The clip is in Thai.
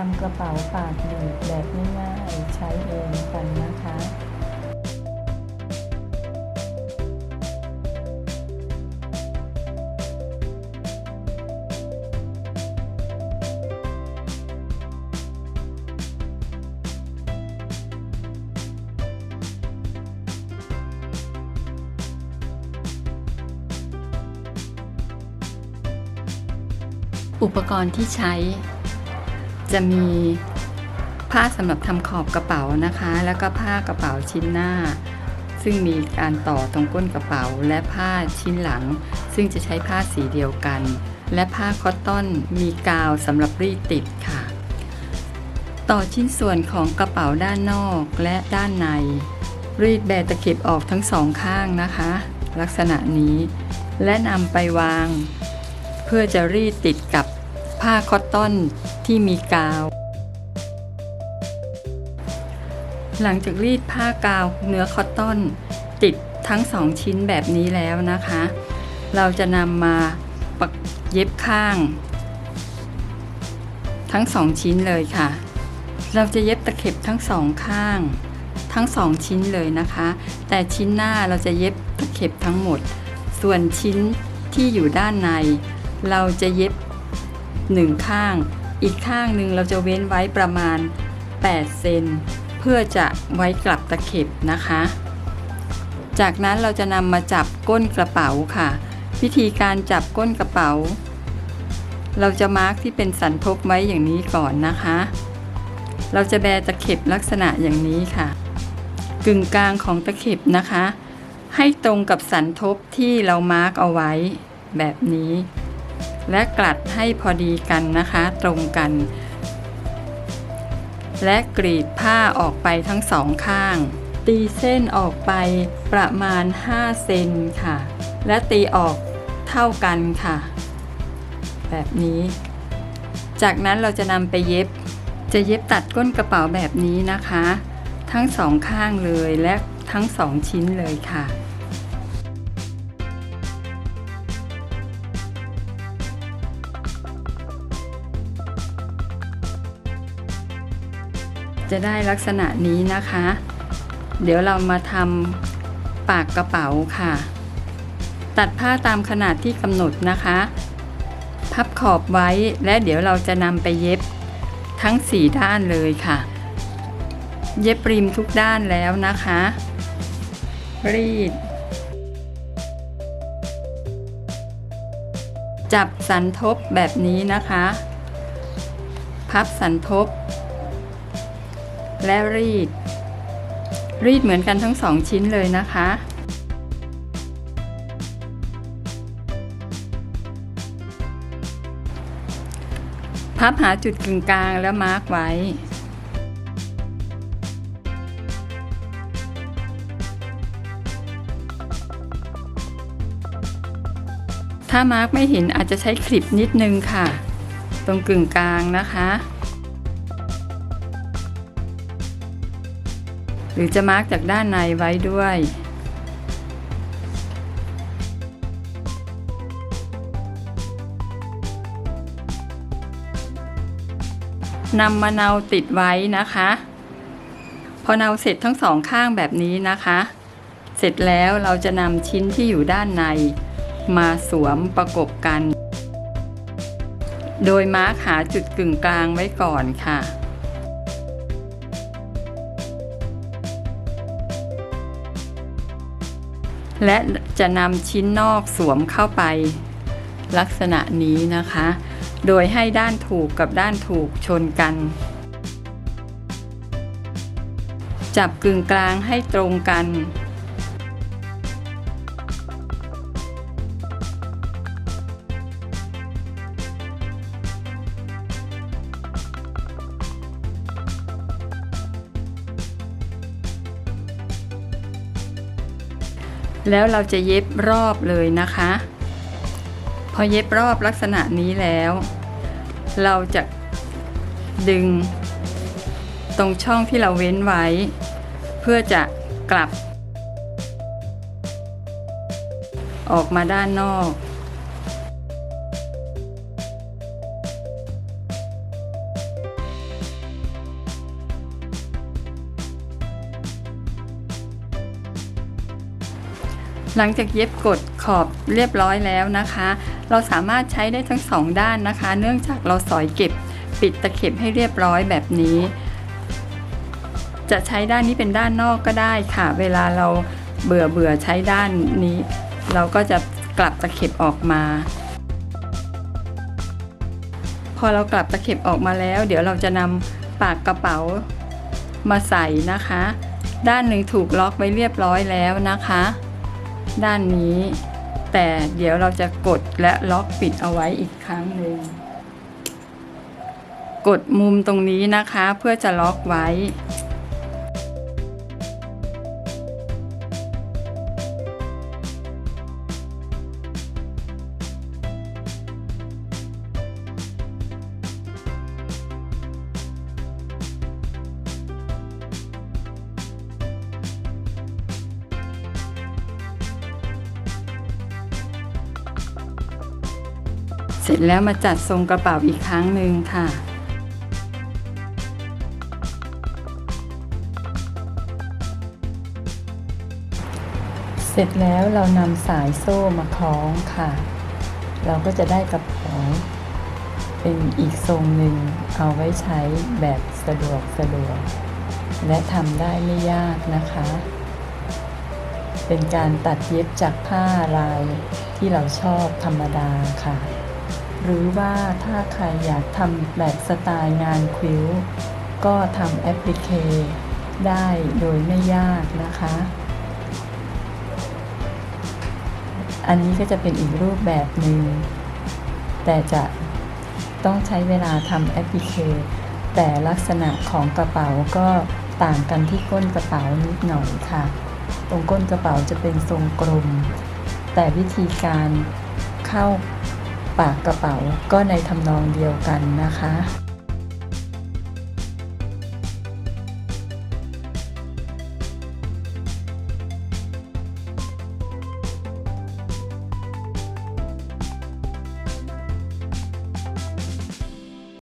ทำกระเป๋าปากหนีบแบบง่ายๆใช้เองกันนะคะอุปกรณ์ที่ใช้ จะมีผ้าสำหรับทำขอบกระเป๋านะคะ แล้วก็ผ้ากระเป๋าชิ้นหน้า ซึ่งมีการต่อตรงก้นกระเป๋า และผ้าชิ้นหลัง ซึ่งจะใช้ผ้าสีเดียวกัน และผ้าคอตตอนมีกาวสำหรับรีดติดค่ะ ต่อชิ้นส่วนของกระเป๋าด้านนอกและด้านใน รีดแบตะเข็บออกทั้งสองข้างนะคะ ลักษณะนี้ และนำไปวาง เพื่อจะรีดติดกับ ผ้าคอตตอนที่มีกาว หลังจากรีดผ้ากาวเนื้อคอตตอนติดทั้งสองชิ้นแบบนี้แล้วนะคะ เราจะนำมาปักเย็บข้าง ทั้งสองชิ้นเลยค่ะ เราจะเย็บตะเข็บทั้งสองข้าง ทั้งสองชิ้นเลยนะคะ แต่ชิ้นหน้าเราจะเย็บตะเข็บทั้งหมด ส่วนชิ้นที่อยู่ด้านใน เราจะเย็บ หนึ่งข้าง อีกข้างหนึ่งเราจะเว้นไว้ประมาณ 8 เซนเพื่อจะไว้กลับตะเข็บนะคะ จากนั้นเราจะนำมาจับก้นกระเป๋าค่ะ วิธีการจับก้นกระเป๋า เราจะมาร์กที่เป็นสันทบไว้อย่างนี้ก่อนนะคะ เราจะแบตะเข็บลักษณะอย่างนี้ค่ะ กึ่งกลางของตะเข็บนะคะ ให้ตรงกับสันทบที่เรามาร์กเอาไว้แบบนี้ และกลัดให้พอดีกันนะคะตรงกัน และกรีดผ้าออกไปทั้งสองข้าง ตีเส้นออกไปประมาณ 5 เซนค่ะ และตีออกเท่ากันค่ะ แบบนี้ จากนั้นเราจะนำไปเย็บ จะเย็บตัดก้นกระเป๋าแบบนี้นะคะ ทั้งสองข้างเลยและทั้งสองชิ้นเลยค่ะ จะได้ลักษณะนี้นะคะ เดี๋ยวเรามาทำปากกระเป๋าค่ะ ตัดผ้าตามขนาดที่กำหนดนะคะ พับขอบไว้และเดี๋ยวเราจะนำไปเย็บทั้ง 4 ด้านเลยค่ะ เย็บริมทุกด้านแล้วนะคะ รีด จับสันทบแบบนี้นะคะ พับสันทบ และรีด รีดเหมือนกันทั้งสองชิ้นเลยนะคะพับหาจุดกึ่งกลางแล้วมาร์กไว้ ถ้ามาร์กไม่เห็นอาจจะใช้คลิปนิดนึงค่ะ ตรงกึ่งกลางนะคะ หรือจะมาร์กจากด้านในไว้ด้วยนำมะนาวติดไว้นะคะ พอเนาเสร็จทั้งสองข้างแบบนี้นะคะ เสร็จแล้วเราจะนำชิ้นที่อยู่ด้านใน มาสวมประกบกัน โดยมาร์คหาจุดกึ่งกลางไว้ก่อนค่ะ และจะนำชิ้นนอกสวมเข้าไป ลักษณะนี้นะคะ โดยให้ด้านถูกกับด้านถูกชนกัน จับกึ่งกลางให้ตรงกัน แล้วเราจะเย็บรอบเลยนะคะ พอเย็บรอบลักษณะนี้แล้ว เราจะดึง ตรงช่องที่เราเว้นไว้ เพื่อจะกลับ ออกมาด้านนอก หลังจากเย็บกดขอบเรียบร้อยแล้วนะคะ เราสามารถใช้ได้ทั้งสองด้านนะคะ เนื่องจากเราสอยเก็บปิดตะเข็บให้เรียบร้อยแบบนี้ จะใช้ด้านนี้เป็นด้านนอกก็ได้ค่ะ เวลาเราเบื่อเบื่อใช้ด้านนี้ เราก็จะกลับตะเข็บออกมา พอเรากลับตะเข็บออกมาแล้ว เดี๋ยวเราจะนำปากกระเป๋ามาใส่นะคะ ด้านหนึ่งถูกล็อกไว้เรียบร้อยแล้วนะคะ ด้านนี้ แต่เดี๋ยวเราจะกดและล็อกปิดเอาไว้อีกครั้งหนึ่งกดมุมตรงนี้นะคะเพื่อจะล็อกไว้ เสร็จแล้วมาจัดทรงกระเป๋าอีกครั้งหนึ่งค่ะ เสร็จแล้วเรานำสายโซ่มาคล้องค่ะ เราก็จะได้กระเป๋าเป็นอีกทรงหนึ่งเอาไว้ใช้แบบสะดวกสะดวก และทำได้ไม่ยากนะคะ เป็นการตัดเย็บจากผ้าลายที่เราชอบธรรมดาค่ะ หรือว่าถ้าใครอยากทำแบบสไตล์งานควิลก็ทำแอปพลิเคได้โดยไม่ยากนะคะ อันนี้ก็จะเป็นอีกรูปแบบหนึ่ง แต่จะต้องใช้เวลาทำแอปพลิเค แต่ลักษณะของกระเป๋าก็ต่างกันที่ก้นกระเป๋านิดหน่อยค่ะ ตรงก้นกระเป๋าจะเป็นทรงกลม แต่วิธีการเข้า ปากกระเป๋าก็ในทำนองเดียวกันนะคะ